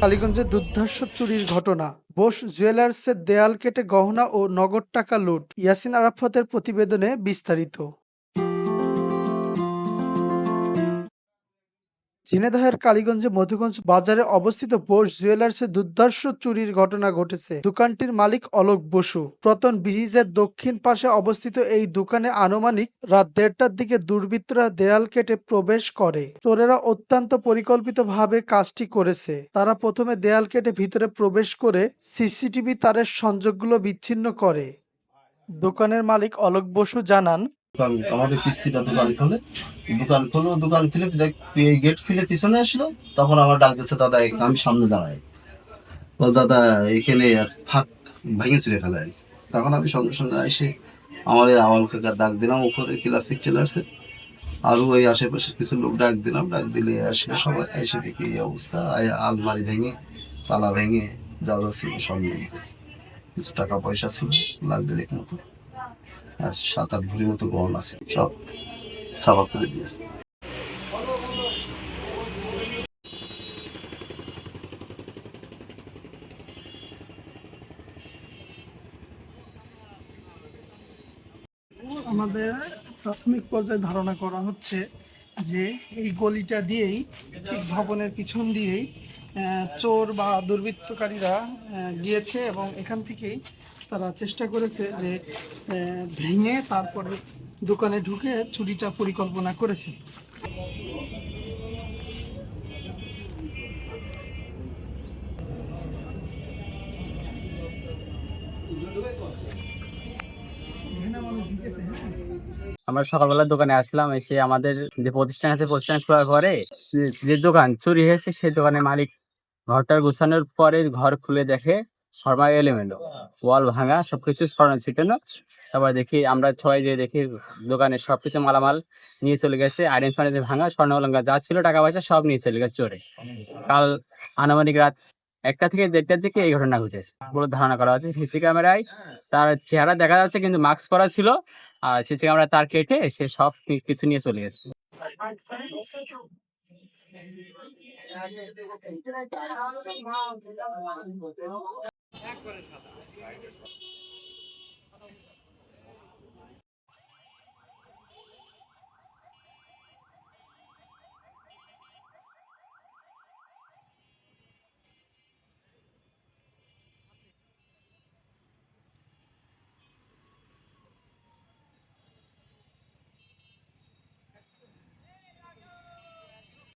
কালীগঞ্জে দুর্ধর্ষ চুরির ঘটনা। বোস জুয়েলার্সের দেয়াল কেটে গহনা ও নগদ টাকা লুট। ইয়াসিন আরাফতের প্রতিবেদনে বিস্তারিত। ঝিনেদহের কালীগঞ্জে মধুগঞ্জ বাজারে অবস্থিত বোস জুয়েলার্সে দুর্ধর্ষ চুরির ঘটনা ঘটেছে। দোকানটির মালিক অলোক বসু। প্রতন ব্রিজের দক্ষিণ পাশে অবস্থিত এই দোকানে আনুমানিক রাত দেড়টার দিকে দুর্বৃত্তরা দেয়াল কেটে প্রবেশ করে। চোরেরা অত্যন্ত পরিকল্পিতভাবে কাজটি করেছে। তারা প্রথমে দেয়াল কেটে ভিতরে প্রবেশ করে সিসিটিভি তারের সংযোগগুলো বিচ্ছিন্ন করে। দোকানের মালিক অলোক বসু জানান দোকান, আমাদের পিসিটা দোকান খোলে। দোকান খোলো, দোকান খুলে এই গেট খুলে পিছনে আসলো, তখন আমার ডাক দিচ্ছে দাদা আমি সামনে দাঁড়াই। বল দাদা, এখানে ফাঁক ভেঙে চুরে ফেলা হয়েছে তখন আমি সঙ্গে সঙ্গে এসে আমাদের আমার কাকার ডাক দিলাম উপরে ক্লাসিক টেলার্সে আরও ওই আশেপাশে কিছু লোক ডাক দিলাম, ডাক দিলে আসলে সবাই এসে দেখি এই অবস্থা আলমারি ভেঙে, তালা ভেঙে যা যা ছিল সব নিয়ে গেছে। কিছু টাকা পয়সা ছিল দেড়েক মতো। আর সাত মতো আছে সব সাফা করে দিয়েছে। আমাদের প্রাথমিক পর্যায়ে ধারণা করা হচ্ছে যে এই গলিটা দিয়েই ঠিক ভবনের পিছন দিয়েই চোর বা দুর্বৃত্তকারীরা গিয়েছে এবং এখান থেকেই তারা চেষ্টা করেছে যে ভেঙে তারপরে দোকানে ঢুকে চুরিটা পরিকল্পনা করেছে ঢুকেছে, হ্যাঁ। আমরা সকালবেলা দোকানে আসলাম, এসে আমাদের যে প্রতিষ্ঠান আছে, প্রতিষ্ঠান খোলার পরে যে- দোকান চুরি হয়েছে, সেই দোকানের মালিক ঘরটার গুছানোর পরে ঘর খুলে দেখে শর্মা এলোমেলো। ওয়াল ভাঙা, সবকিছু সরানো ছিটানো তারপর দেখি আমরা সবাই যে দেখি দোকানে সবকিছু মালামাল নিয়ে চলে গেছে, আইরেন ফাইরেন ভাঙা, স্বর্ণ অলঙ্কার যা ছিল টাকা পয়সা সব নিয়ে চলে গেছে চোরে। কাল আনুমানিক রাত একটা থেকে দেড়টার দিকে এই ঘটনা ঘটেছে। বলে ধারণা করা হচ্ছে, সিসি ক্যামেরায় তার চেহারা দেখা যাচ্ছে, কিন্তু মাস্ক পরা ছিল। আর সিসি ক্যামেরা তার কেটে সে সব কিছু নিয়ে চলে গেছে।